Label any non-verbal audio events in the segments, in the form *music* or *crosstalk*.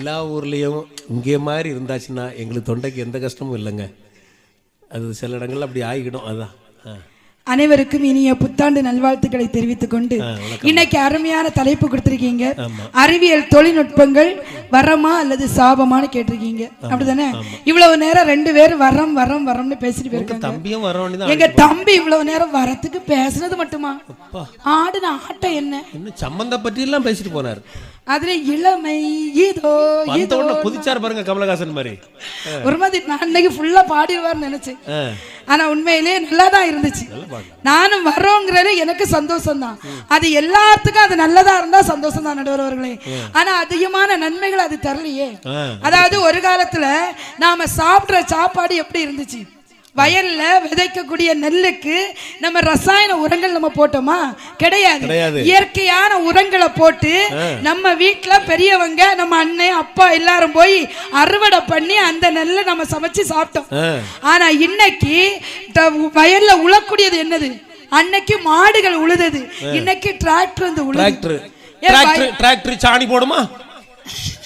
எல்லா ஊர்லேயும் இங்கே மாதிரி இருந்தாச்சுன்னா எங்களுக்கு தொண்டைக்கு எந்த கஷ்டமும் இல்லைங்க. அது சில இடங்கள்ல அப்படி ஆகிடும் அதான். அனைவருக்கும் இனிய புத்தாண்டு நல்வாழ்த்துக்களை தெரிவித்துக் கொண்டு இன்னைக்கு அருமையான தலைப்பு கொடுத்திருக்கீங்க. அறிவியல் தொழில்நுட்பங்கள் வரமா அல்லது சாபமான்னு கேட்டிருக்கீங்க. அப்படிதானே? இவ்வளவு நேரம் ரெண்டு பேரும் வரம் வரம் வரம்னு பேசிட்டு போயிருக்காங்க. எங்க தம்பி இவ்வளவு நேரம் வரத்துக்கு பேசுனது மட்டுமா? ஆடுன ஆட்டம் என்ன? சம்பந்த பற்றி எல்லாம் பேசிட்டு போனார். அதுல இளமை இதோ இதோ குதிச்சார் பாருங்க கமலஹாசன் மாதிரி. ஒரு மாதிரி நான் அன்னைக்கு ஃபுல்லா பாடிடுவார்னு நினைச்சேன். ஆனா உண்மையிலேயே நல்லா தான் இருந்துச்சு நானும் வரோங்கிறது எனக்கு சந்தோஷம் தான் அது எல்லாத்துக்கும் அது நல்லதா இருந்தா சந்தோஷம் தான் நடுவர்களே ஆனா அதிகமான நன்மைகள் அது தரலையே. அதாவது ஒரு காலத்துல நாம சாப்பிடுற சாப்பாடு எப்படி இருந்துச்சு? வயல்ல விதைக்கக்கூடிய நெல்லுக்கு நம்ம ரசாயன உரங்கள் நம்ம போட்டோமா? கிடையாது. இயற்கையான உரங்களை போட்டு நம்ம வீட்ல பெரியவங்க நம்ம அண்ணன் அப்பா எல்லாரும் போய் அறுவடை பண்ணி அந்த நெல்லை நம்ம சமைச்சு சாப்பிட்டோம். ஆனா இன்னைக்கு வயல்ல உழக்கூடியது என்னது? அன்னைக்கு மாடுகள் உழுதது. இன்னைக்கு டிராக்டர் வந்து உழுது. டிராக்டர் சாணி போடுமா?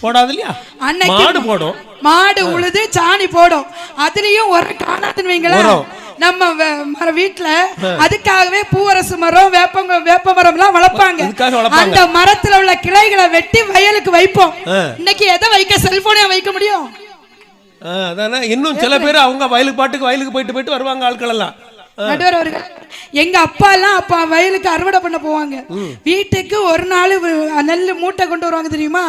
போடாது இல்லையா அன்னைக்கு மாடு போடும். மாடு உழுது சாணி போடும். அதுலயும் ஒரு காணாதுன்னு வைங்களேன். உரம். நம்ம வே- மர வீட்டுல அதுக்காகவே பூவரசு மரம் வேப்ப வேப்ப மரம் எல்லாம் வளர்ப்பாங்க. அந்த மரத்துல உள்ள கிளைகளை வெட்டி வயலுக்கு வைப்போம். இன்னைக்கு எதை வைக்க செல்போனே வைக்க முடியும்? அதானே? இன்னும் சில பேர் அவங்க வயலுக்கு பாட்டுக்கு வயலுக்கு போயிட்டு போயிட்டு வருவாங்க ஆட்கள் எல்லாம். நடுவர் அவர்கள். எங்க அப்பா எல்லாம் அப்பா வயலுக்கு அறுவடை பண்ண போவாங்க. வீட்டுக்கு ஒரு நாள் நெல் மூட்டை கொண்டு வருவாங்க தெரியுமா?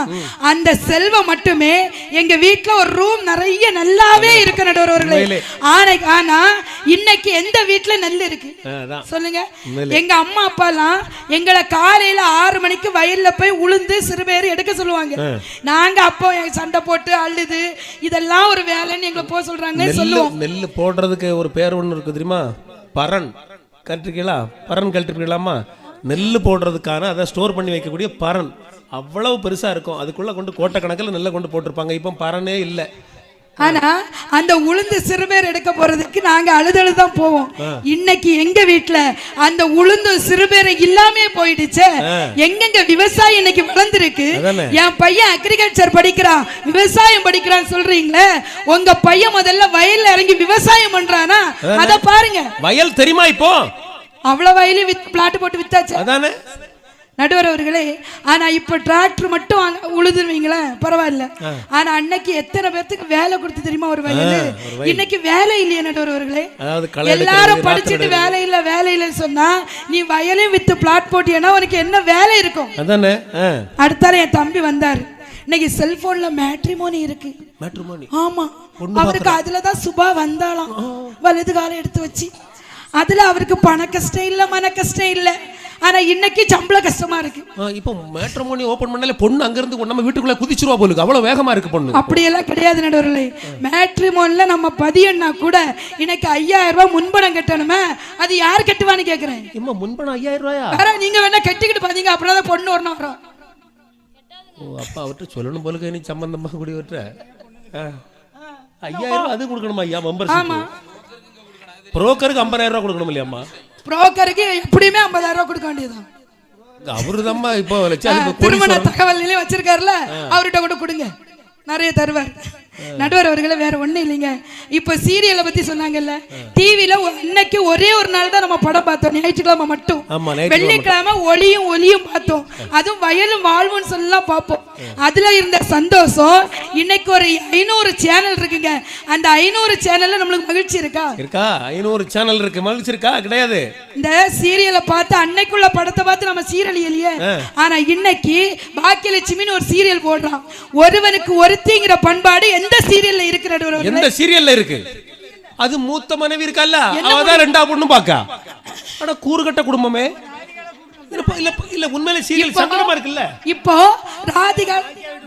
அந்த செல்வம் மட்டுமே எங்க வீட்ல ஒரு ரூம் நிறைய நல்லாவே இருக்கு நடுவர் அவர்களே. உண்மையிலே. ஆனா ஆனா இன்னைக்கு எந்த வீட்ல நெல் இருக்கு? சொல்லுங்க. எங்க அம்மா அப்பா எல்லாம் எங்களை காலையில ஆறு மணிக்கு வயல்ல போய் உளுந்து சிறு பேர் எடுக்க சொல்லுவாங்க. நாங்க அப்போ சண்டை போட்டு அழுது இதெல்லாம் ஒரு வேலைன்னு எங்களை போக சொல்றாங்க சொல்லுவோம். நெல்லு போடுறதுக்கு ஒரு பேர் ஒன்று இருக்கு தெரியுமா? பரன் கட்டிருக்கீங்களா பரன் கட்டிருக்கீங்களாமா நெல் போடுறதுக்கான அதை ஸ்டோர் பண்ணி வைக்கக்கூடிய பரன். அவ்வளவு பெருசாக இருக்கும். அதுக்குள்ளே கொண்டு கோட்டை கணக்கில் நெல்லை கொண்டு போட்டிருப்பாங்க. இப்போ பரனே இல்லை. ஆனா அந்த உளுந்து சிறுபேர் எடுக்க போறதுக்கு நாங்க அழுதழு தான் போவோம் இன்னைக்கு எங்க வீட்ல அந்த உளுந்து சிறுபேர் இல்லாமே போயிடுச்சே. எங்கெங்க விவசாயம் இன்னைக்கு வளர்ந்துருக்கு. என் பையன் அக்ரிகல்ச்சர் படிக்கிறான். விவசாயம் படிக்கிறான் சொல்றீங்களே? உங்க பையன் முதல்ல வயல்ல இறங்கி விவசாயம் பண்றானா? அத பாருங்க. வயல் தெரியுமா இப்போ? அவ்வளவு வயலையும் பிளாட் போட்டு வித்தாச்சு. அதானே. நடுவர் அவர்களே ஆனா இப்ப டிராக்டர் மட்டும் வாங்க- உழுதுருவீங்களேன் பரவாயில்ல. ஆனா அன்னைக்கு எத்தனை பேர்த்துக்கு வேலை கொடுத்து தெரியுமா ஒரு வயலு? இன்னைக்கு வேலை இல்லையே நடுவர் அவர்களே எல்லாரும் படிச்சுட்டு. வேலை இல்ல வேலை இல்லைன்னு சொன்னா நீ வயலையும் வித்து பிளாட் போட்டியனா உனக்கு என்ன வேலை இருக்கும்? அடுத்தால என் தம்பி வந்தாரு. இன்னைக்கு செல்போன்ல மேட்ரிமோனி இருக்கு. மேட்ரிமோனி ஆமா. அவருக்கு அதுலதான் சுபா வந்தாளாம். வலது காலை எடுத்து வச்சு. அதுல அவருக்கு பண கஷ்டம் இல்ல மன கஷ்டம் இல்ல. ஆனா இன்னைக்கு சம்பள கஷ்டமா இருக்கு. இப்போ மேட்ரிமோனி ஓபன் பண்ணாலே பொண்ணு அங்கிருந்து நம்ம வீட்டுக்குள்ள குதிச்சிருவா போலுக்கு. அவ்வளவு வேகமா இருக்கு பொண்ணு. அப்படியெல்லாம் கிடையாது நடுவர்களே. மேட்ரிமோன்ல நம்ம பதியன்னா கூட இன்னைக்கு ஐயாயிரம் ரூபாய் முன்பணம் கட்டணுமே? அது யார் கட்டுவான்னு கேக்குறேன். இம்மா முன்பணம் ஐயாயிரம் ரூபாயா? வேற நீங்க வேணா கட்டிக்கிட்டு பாத்தீங்க அப்படின்னா தான் பொண்ணு வரணும் வரும் ஓ அப்பா அவர்கிட்ட சொல்லணும் போலுக்கு நீ சம்பந்தமா கூடியவற்ற ஐயாயிரம் ரூபாய் அது கொடுக்கணுமா ஐயா மெம்பர்ஷிப் புரோக்கருக்கு ஐம்பதாயிரம் ரூபாய் கொடுக்கணும் இல்லையாம்மா? புரோக்கருக்கு எப்படியுமே ஐம்பதாயிரம் ரூபாய் கொடுக்க வேண்டியதுதான். அவரு தாம்மா இப்போ திருமண. தகவல் நிலையம் வச்சிருக்காருல அவர்கிட்ட கூட கொடுங்க. நிறைய தருவார். நடுவர் அவர்களே வேற ஒண்ணும் இல்லைங்க. இப்ப சீரியலை பத்தி சொன்னாங்கல்ல டிவில அன்னைக்கு ஒரே ஒரு நாள் தான் நம்ம படம் பார்த்தோம். ஞாயிற்றுக்கிழமை மட்டும். வெள்ளிக்கிழமை ஒளியும் ஒளியும் பார்த்தோம். அதுவும் வயலும் வாழ்வுன்னு சொல்லலாம் பார்ப்போம். அதுல இருந்த சந்தோஷம் இன்னைக்கு ஒரு ஐநூறு சேனல் இருக்குங்க. அந்த ஐநூறு சேனல்ல நம்மளுக்கு மகிழ்ச்சி இருக்கா? இருக்கா? ஐநூறு சேனல் இருக்கு. மகிழ்ச்சி இருக்கா? கிடையாது. இந்த சீரியலை பார்த்து அன்னைக்குள்ள படத்தை பார்த்து நம்ம சீரியல் இல்லையே ஆனா இன்னைக்கு பாக்கியலட்சுமின்னு ஒரு சீரியல் போடுறான். ஒருவனுக்கு ஒருத்திங்கிற பண்பாடு எந்த சீரியல்ல இருக்கிற எந்த சீரியல்ல இருக்கு? அது மூத்த மனைவி இருக்கல்ல? அவதான் ரெண்டா பொண்ணு பாக்கா? ஆனா கூறுகட்ட குடும்பமே. இல்ல இல்ல உண்மையில சீரியல் சங்கடமா இருக்குல்ல? இப்போ ராதிகா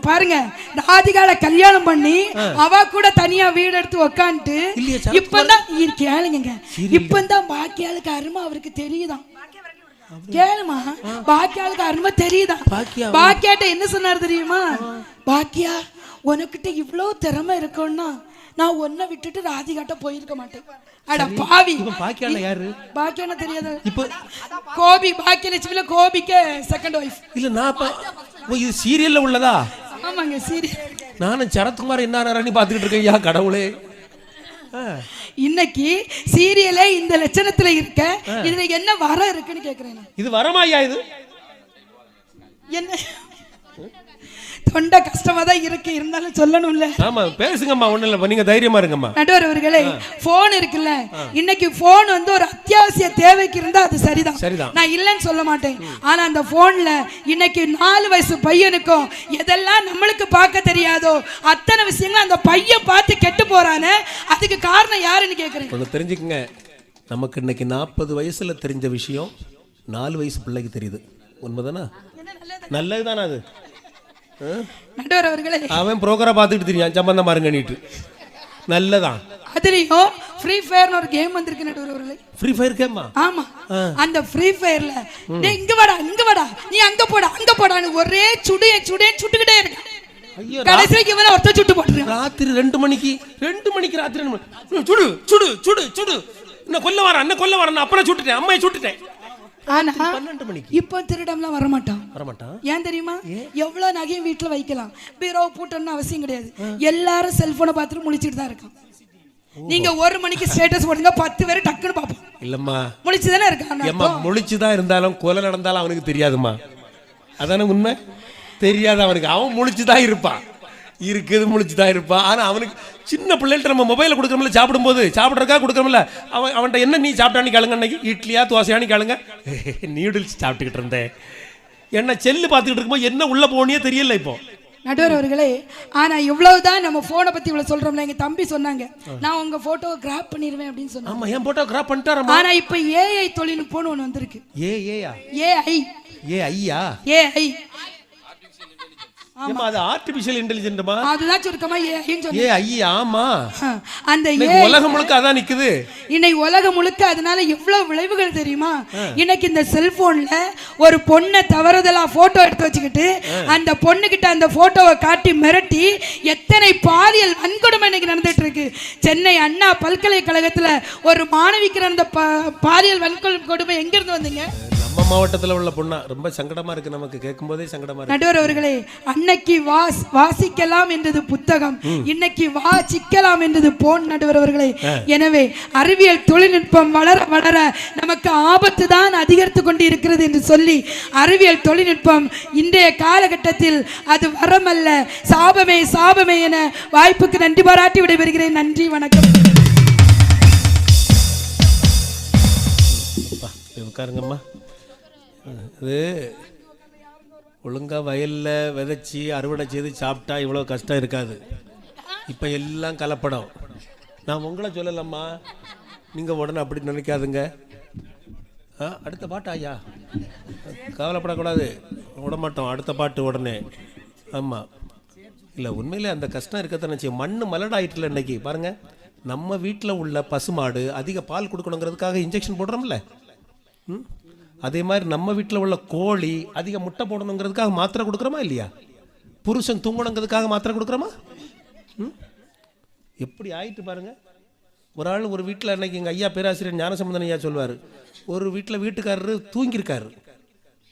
பாருங்க ராதிகால கல்யாணம் பண்ணி அவ கூட தனியா வீடு எடுத்து உக்காந்துட்டு இப்பதான் கேளுங்க இப்பதான் பாக்கியாளுக்கு அருமை அவருக்கு தெரியுதாம் கேளுமா பாக்கியாளுக்கு அருமை பாக்கியா? பாக்கியாட்ட என்ன சொன்னார் தெரியுமா? பாக்கியா உனக்கிட்ட இவ்வளவு திறமை இருக்குன்னா நான் உன்னை விட்டுட்டு ராதிகாட்ட போயிருக்க மாட்டேன். அட பாவி. இவன் பாக்கியால யாரு? பாக்கியானா தெரியாது. இப்ப கோபி பாக்கியலட்சுமியில கோபிக்கு செகண்ட் ஒய்ஃப் இல்ல நான் இது சீரியல்ல உள்ளதா? ஆமாங்க சரி நானும் சரத்குமார் என்ன பார்த்துக்கிட்டு இருக்கேன். ஐயா கடவுளே. இன்னைக்கு சீரியலே இந்த லட்சணத்துல இருக்க இதுல என்ன வர இருக்குன்னு கேக்குறேன். இது வரமா ஐயா இது? என்ன? தொண்டை கஷ்டமா தான் இருக்கு இருந்தாலும் சொல்லணும்ல. ஆமா பேசுங்கம்மா ஒண்ணும் இல்ல நீங்க தைரியமா இருங்கம்மா. நடுவர் அவர்களே போன் இருக்குல்ல. இன்னைக்கு போன் வந்து ஒரு அத்தியாவசிய தேவைக்கு இருந்தா அது சரிதான். சரிதான். நான் இல்லைன்னு சொல்ல மாட்டேன். ஆனா அந்த போன்ல இன்னைக்கு நாலு வயசு பையனுக்கும் எதெல்லாம் நம்மளுக்கு பார்க்க தெரியாதோ அத்தனை விஷயங்களும் அந்த பையன் பார்த்து கெட்டு போறானே அதுக்கு காரணம் யாருன்னு கேக்குறேன் ஒன்று தெரிஞ்சுக்கங்க. நமக்கு இன்னைக்கு நாற்பது வயசுல தெரிஞ்ச விஷயம் நாலு வயசு பிள்ளைக்கு தெரியுது. உண்மைதானா? நல்லது தானே? அது? நடுவர் அவர்களே. அவன் புரோக்கரா பார்த்துட்டு தெரியும். சம்பந்தம் பாருங்க நீட்டு. நல்லதான் அதுலயும் ஃப்ரீ ஃபயர்னு ஒரு கேம் வந்திருக்கு நடுவர் அவர்களே. ஃப்ரீ ஃபயர் கேமா ஆமா. அந்த ஃப்ரீ ஃபயர்ல டேய் இங்க வாடா இங்க வாடா. நீ அங்க போடா அங்க போடான்னு ஒரே சுடைய சுடைய சுட்டுக்கிட்டே இருக்க ஐயோ கடைசிக்கு இவனை ஒருத்த சுட்டு போட்டுருக்கான். ராத்திரி ரெண்டு மணிக்கு ரெண்டு மணிக்கு ராத்திரி ரெண்டு மணி சுடு சுடு சுடு சுடு. இன்னும் கொல்ல வரேன் அண்ணன் கொல்ல வரேன் அப்புறம் சுட்டுட்டேன் அம்மையை சுட்டுட்டேன். ஆனா பன்னெண்டு மணிக்கு. இப்போ திருடம்லாம் வரமாட்டான். வரமாட்டான்? ஏன் தெரியுமா? எவ்வளவு நகையும் வீட்டுல வைக்கலாம். பீரோ பூட்டணும்னு அவசியம் கிடையாது. எல்லாரும் செல்போனை பார்த்துட்டு முழிச்சிட்டு தான் இருக்கான். நீங்க ஒரு மணிக்கு ஸ்டேட்டஸ் போடுங்க பத்து பேர் டக்குன்னு பார்ப்போம் இல்லம்மா. முழிச்சு தானே இருக்கான் ஏம்மா முழிச்சுதான் இருந்தாலும் கொலை நடந்தாலும் அவனுக்கு தெரியாதும்மா. அதானே உண்மை? தெரியாது அவனுக்கு. அவன் முழிச்சுதான் இருப்பான். இருக்குது முழிச்சுதான் இருப்பான். ஆனா அவனுக்கு சின்ன பிள்ளைகிட்ட நம்ம மொபைலை கொடுக்குறோம்ல சாப்பிடும்போது. சாப்பிட்றக்கா கொடுக்குறோம்ல? அவன் அவன்கிட்ட என்ன நீ சாப்பிட்டான்னு கேளுங்க அன்னைக்கு? இட்லியா தோசையான்னு கேளுங்க நியூடில்ஸ் *laughs* சாப்பிட்டுக்கிட்டு இருந்தேன். என்ன செல்லு பார்த்துக்கிட்டு இருக்கும்போது என்ன உள்ள போனியே தெரியல இப்போ. நடுவர் அவர்களே ஆனா இவ்வளவுதான் நம்ம போனை பத்தி இவ்வளவு சொல்றோம்ல எங்க தம்பி சொன்னாங்க. நான் உங்க போட்டோவை கிராப் பண்ணிடுவேன் அப்படின்னு சொன்னாங்க. ஆமா என் போட்டோ கிராப் பண்ணிட்டாரம்மா ஆனா இப்ப ஏஐ தொழில்நுட்பம்னு ஒண்ணு வந்திருக்கு. ஏ ஏஐ ஏ ஐயா ஏஐ ஏம்மா அது ஆர்டிபிஷியல் இன்டெலிஜென்ட்மா அதுதான் சுருக்கமா ஏஐன்னு சொன்னேன் ஏ ஐயா ஆமா. அந்த ஏ உலகம் முழுக்க அதான் நிக்குது. இன்னைக்கு உலகம் முழுக்க அதனால எவ்வளவு விளைவுகள் தெரியுமா? இன்னைக்கு இந்த செல்போன்ல ஒரு பொண்ணை தவறுதலா போட்டோ எடுத்து வச்சுக்கிட்டு அந்த பொண்ணுகிட்ட அந்த போட்டோவை காட்டி மிரட்டி எத்தனை பாலியல் வன்கொடுமை இன்னைக்கு நடந்துட்டு இருக்கு சென்னை அண்ணா பல்கலைக்கழகத்துல ஒரு மாணவிக்கு நடந்த பாலியல் வன்கொடுமை எங்க இருந்து வந்தீங்க? மாவட்டத்துல உள்ள பொண்ணா? ரொம்ப சங்கடமா இருக்கு நமக்கு. கேட்கும் போதே சங்கடமா இருக்கு. நடுவர் அவர்களே அன்னைக்கு வாஸ் வாசிக்கலாம் என்றது புத்தகம். இன்னைக்கு வாசிக்கலாம் என்றது போன் நடுவர் அவர்களே. எனவே அறிவியல் தொழில்நுட்பம் வளர வளர நமக்கு ஆபத்து தான் அதிகரித்து கொண்டு இருக்கிறது என்று சொல்லி அறிவியல் தொழில்நுட்பம் இன்றைய காலகட்டத்தில் அது வரமல்ல. சாபமே சாபமே என வாய்ப்புக்கு நன்றி பாராட்டி விடைபெறுகிறேன். நன்றி வணக்கம். உட்காருங்கம்மா. இது ஒழுங்காக வயலில் விதைச்சி அறுவடை செய்து சாப்பிட்டா இவ்வளோ கஷ்டம் இருக்காது. இப்போ எல்லாம் கலப்படம். நான் உங்களை சொல்லலம்மா. நீங்கள் உடனே அப்படி நினைக்காதுங்க. ஆ அடுத்த பாட்டு ஐயா. கவலைப்படக்கூடாது. விட மாட்டோம். அடுத்த பாட்டு உடனே. ஆமாம் இல்லை உண்மையிலே அந்த கஷ்டம் இருக்கத்தானே செய்யும் மண் மலடாயிட்டில் இன்னைக்கு. பாருங்கள் நம்ம வீட்டில் உள்ள பசுமாடு அதிக பால் கொடுக்கணுங்கிறதுக்காக இன்ஜெக்ஷன் போடுறோம்ல. அதே மாதிரி நம்ம வீட்டில் உள்ள கோழி அதிக முட்டை போடணுங்கிறதுக்காக மாத்திரை கொடுக்குறோமா இல்லையா? புருஷன் தூங்கணுங்கிறதுக்காக மாத்திரை கொடுக்குறோமா? ம்? எப்படி ஆயிட்டு பாருங்க. ஒரு ஆள் ஒரு வீட்டில் அன்னைக்கு எங்கள் ஐயா பேராசிரியர் ஞானசம்பந்தன் ஐயா சொல்வார் ஒரு வீட்டில் வீட்டுக்காரரு தூங்கியிருக்காரு.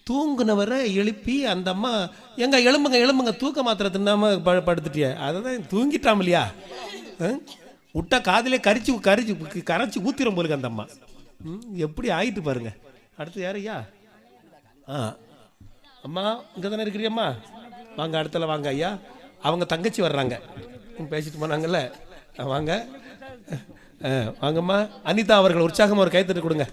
தூங்குனவரை எழுப்பி அந்த அம்மா எங்க எலும்புங்க எலும்புங்க தூக்க மாத்திரை தின்னாம ப படுத்துட்டிய. அதை தான் தூங்கிட்டாம் இல்லையா? விட்டா காதிலே கரிச்சு கரிச்சு கரைச்சி ஊத்திரும் போலுங்க அந்த அம்மா. எப்படி ஆயிட்டு பாருங்க. அடுத்து யார் ஐயா? ஆ. அம்மா இங்கே தானே இருக்கிறியம்மா வாங்க அடுத்தல வாங்க ஐயா. அவங்க தங்கச்சி வர்றாங்க. பேசிட்டு போனாங்கல்ல. வாங்க. வாங்கம்மா. அனிதா அவர்கள் உற்சாகமாக ஒரு கைத்தட்டு கொடுங்க.